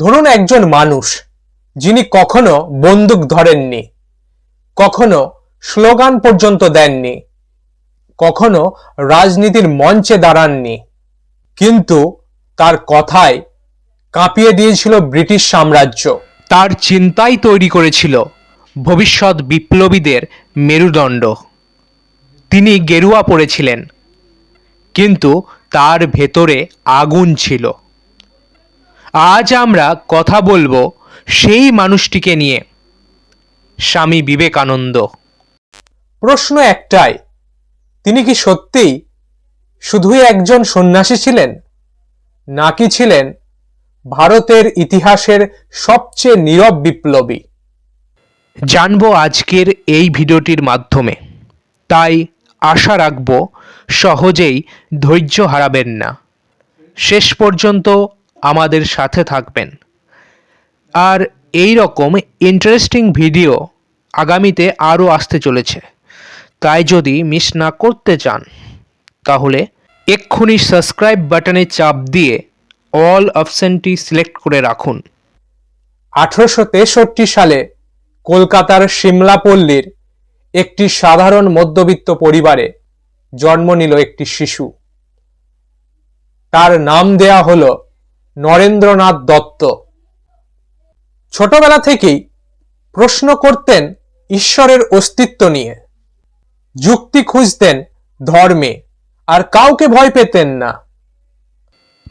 ধরুন একজন মানুষ, যিনি কখনো বন্দুক ধরেননি, কখনো স্লোগান পর্যন্ত দেননি, কখনো রাজনীতির মঞ্চে দাঁড়াননি, কিন্তু তার কথায় কাঁপিয়ে দিয়েছিল ব্রিটিশ সাম্রাজ্য। তার চিন্তাই তৈরি করেছিল ভবিষ্যৎ বিপ্লবীদের মেরুদণ্ড। তিনি গেরুয়া পড়েছিলেন, কিন্তু তার ভেতরে আগুন ছিল। আজ আমরা কথা বলব সেই মানুষটিকে নিয়ে। স্বামী বিবেকানন্দ। প্রশ্ন একটাই তিনি কি সত্যিই শুধুই একজন সন্ন্যাসী ছিলেন নাকি ছিলেন ভারতের ইতিহাসের সবচেয়ে নীরব বিপ্লবী? জানব আজকের এই ভিডিওটির মাধ্যমে। তাই আশা রাখব সহজেই ধৈর্য হারাবেন না। শেষ পর্যন্ত আমাদের সাথে থাকবেন। আর এই রকম ইন্টারেস্টিং ভিডিও আগামীতে আরও আসতে চলেছে। তাই যদি মিস না করতে চান, তাহলে এক্ষুনি সাবস্ক্রাইব বাটনে চাপ দিয়ে অল অপশনটি সিলেক্ট করে রাখুন। আঠারোশো তেষট্টি সালে কলকাতার সিমলাপল্লীর একটি সাধারণ মধ্যবিত্ত পরিবারে জন্ম নিল একটি শিশু। তার নাম দেয়া হল নরেন্দ্রনাথ দত্ত। ছোটবেলা থেকেই প্রশ্ন করতেন ঈশ্বরের অস্তিত্ব নিয়ে। যুক্তি খুঁজতেন ধর্মে, আর কাউকে ভয় পেতেন না।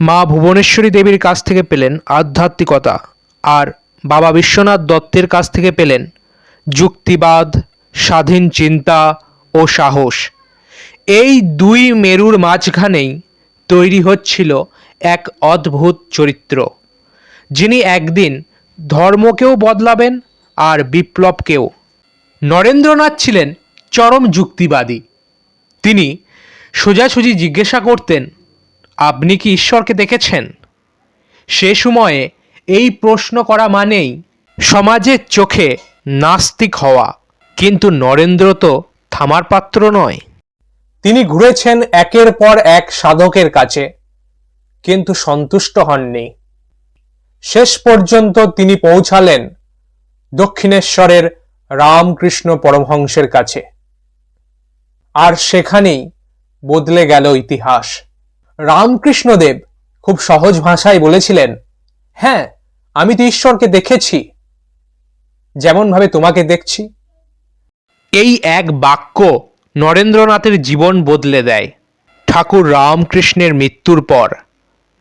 মা ভুবনেশ্বরী দেবীর কাছ থেকে পেলেন আধ্যাত্মিকতা, আর বাবা বিশ্বনাথ দত্তের কাছ থেকে পেলেন যুক্তিবাদ, স্বাধীন চিন্তা ও সাহস। এই দুই মেরুর মাঝখানেই তৈরি হচ্ছিল এক অদ্ভুত চরিত্র, যিনি একদিন ধর্মকেও বদলাবেন আর বিপ্লবকেও। নরেন্দ্রনাথ ছিলেন চরম যুক্তিবাদী। তিনি সোজাসুজি জিজ্ঞাসা করতেন, আপনি কি ঈশ্বরকে দেখেছেন? সে সময়ে এই প্রশ্ন করা মানেই সমাজের চোখে নাস্তিক হওয়া, কিন্তু নরেন্দ্র তো থামার পাত্র নয়। তিনি ঘুরেছেন একের পর এক সাধকের কাছে। কিন্তু সন্তুষ্ট হননি। শেষ পর্যন্ত তিনি পৌঁছালেন দক্ষিণেশ্বরের রামকৃষ্ণ পরমহংসের কাছে। আর সেখানেই বদলে গেল ইতিহাস। রামকৃষ্ণদেব খুব সহজ ভাষায় বলেছিলেন হ্যাঁ আমি তো ঈশ্বরকে দেখেছি। যেমন ভাবে তোমাকে দেখছি। এই এক বাক্য নরেন্দ্রনাথের জীবন বদলে দেয়। ঠাকুর রামকৃষ্ণের মৃত্যুর পর।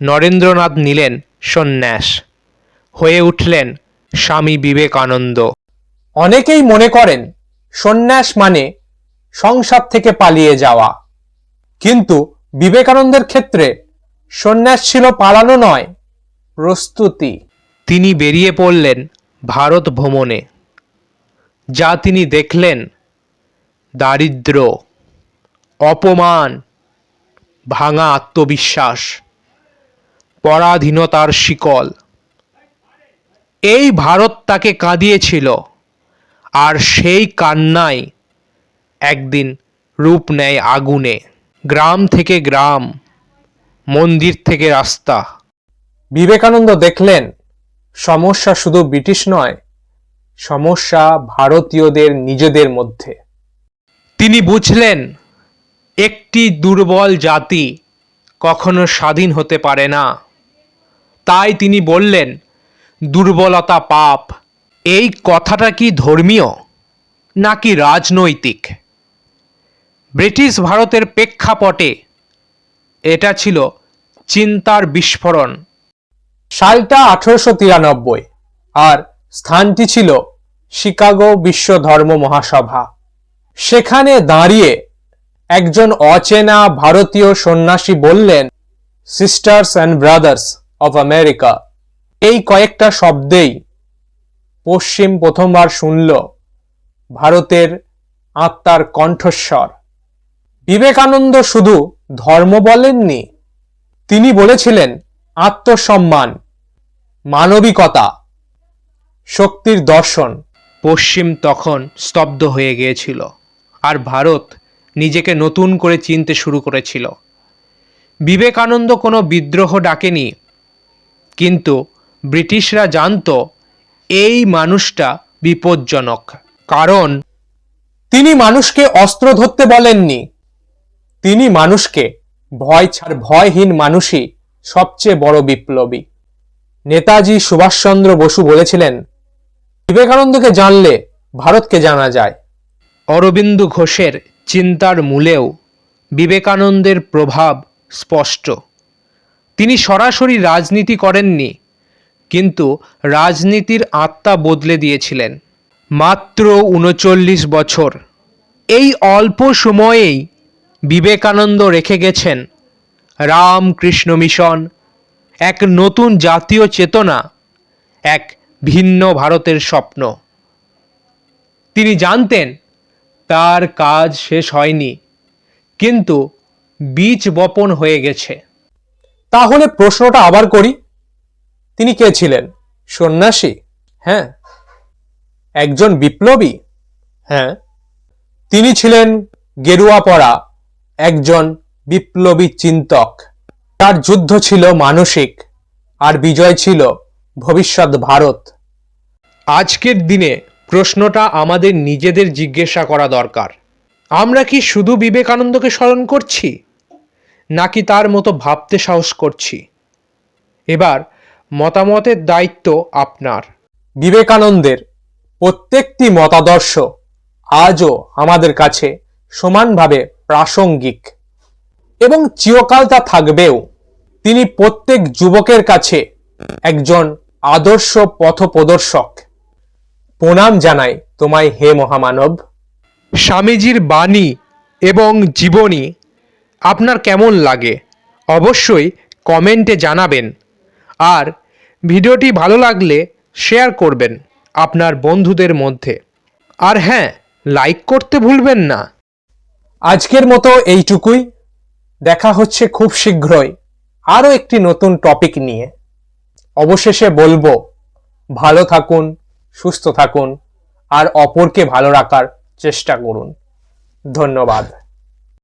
নরেন্দ্রনাথ নিলেন সন্ন্যাস। হয়ে উঠলেন স্বামী বিবেকানন্দ। অনেকেই মনে করেন, সন্ন্যাস মানে সংসার থেকে পালিয়ে যাওয়া। কিন্তু বিবেকানন্দের ক্ষেত্রে সন্ন্যাস ছিল পালানো নয়, প্রস্তুতি। তিনি বেরিয়ে পড়লেন ভারত ভ্রমণে, যা তিনি দেখলেন দারিদ্র, অপমান, ভাঙা আত্মবিশ্বাস। পরাধীনতার শিকল। এই ভারত তাকে কাঁদিয়েছিল, আর সেই কান্নাই একদিন রূপ নেয় আগুনে। গ্রাম থেকে গ্রাম, মন্দির থেকে রাস্তা। বিবেকানন্দ দেখলেন, সমস্যা শুধু ব্রিটিশ নয়, সমস্যা ভারতীয়দের নিজেদের মধ্যে। তিনি বুঝলেন, একটি দুর্বল জাতি কখনো স্বাধীন হতে পারে না। তাই তিনি বললেন, দুর্বলতা পাপ, এই কথাটা কি ধর্মীয় নাকি রাজনৈতিক? ব্রিটিশ ভারতের প্রেক্ষাপটে এটা ছিল চিন্তার বিস্ফোরণ। সালটা আঠারোশো তিরানব্বই, আর স্থানটি ছিল শিকাগো বিশ্ব ধর্ম মহাসভা। সেখানে দাঁড়িয়ে একজন অচেনা ভারতীয় সন্ন্যাসী বললেন sisters and brothers of America এই কয়েকটা শব্দেই পশ্চিম প্রথমবার শুনল ভারতের আত্মার কণ্ঠস্বর। বিবেকানন্দ শুধু ধর্ম বলেননি, তিনি বলেছিলেন আত্মসম্মান, মানবিকতা, শক্তির দর্শন। পশ্চিম তখন স্তব্ধ হয়ে গিয়েছিল আর ভারত নিজেকে নতুন করে চিনতে শুরু করেছিল। বিবেকানন্দ কোনো বিদ্রোহ ডাকেনি কিন্তু ব্রিটিশরা জানতো এই মানুষটা বিপজ্জনক। কারণ তিনি মানুষকে অস্ত্র ধরতে বলেননি। তিনি মানুষকে ভয় ছাড়, ভয়হীন মানুষই সবচেয়ে বড় বিপ্লবী। নেতাজি সুভাষচন্দ্র বসু বলেছিলেন, বিবেকানন্দকে জানলে ভারতকে জানা যায়। অরবিন্দ ঘোষের চিন্তার মূলেও বিবেকানন্দের প্রভাব স্পষ্ট। তিনি সরাসরি রাজনীতি করেননি, কিন্তু রাজনীতির আত্মা বদলে দিয়েছিলেন। মাত্র উনচল্লিশ বছর। এই অল্প সময়েই বিবেকানন্দ রেখে গেছেন রামকৃষ্ণ মিশন, এক নতুন জাতীয় চেতনা, এক ভিন্ন ভারতের স্বপ্ন। তিনি জানতেন, তার কাজ শেষ হয়নি, কিন্তু বীজ বপন হয়ে গেছে। তাহলে প্রশ্নটা আবার করি। তিনি কে ছিলেন? সন্ন্যাসী? হ্যাঁ। একজন বিপ্লবী? হ্যাঁ। তিনি ছিলেন গেরুয়া পড়া একজন বিপ্লবী চিন্তক। তার যুদ্ধ ছিল মানসিক, আর বিজয় ছিল ভবিষ্যৎ ভারত। আজকের দিনে প্রশ্নটা আমাদের নিজেদের জিজ্ঞাসা করা দরকার। আমরা কি শুধু বিবেকানন্দকে স্মরণ করছি? নাকি তার মতো ভাবতে সাহস করছি? এবার মতামতের দায়িত্ব আপনার। বিবেকানন্দের প্রত্যেকটি মতাদর্শ আজও আমাদের কাছে সমানভাবে প্রাসঙ্গিক এবং চিরকাল তা থাকবেও। তিনি প্রত্যেক যুবকের কাছে একজন আদর্শ পথপ্রদর্শক। প্রণাম জানাই তোমায় হে মহামানব। স্বামীজির বাণী এবং জীবনী আপনার কেমন লাগে? অবশ্যই কমেন্টে জানাবেন। আর ভিডিওটি ভালো লাগলে শেয়ার করবেন আপনার বন্ধুদের মধ্যে। আর হ্যাঁ লাইক করতে ভুলবেন না। আজকের মতো এইটুকুই। দেখা হচ্ছে খুব শীঘ্রই আরও একটি নতুন টপিক নিয়ে। অবশেষে বলব, ভালো থাকুন, সুস্থ থাকুন, আর অপরকে ভালো রাখার চেষ্টা করুন। ধন্যবাদ।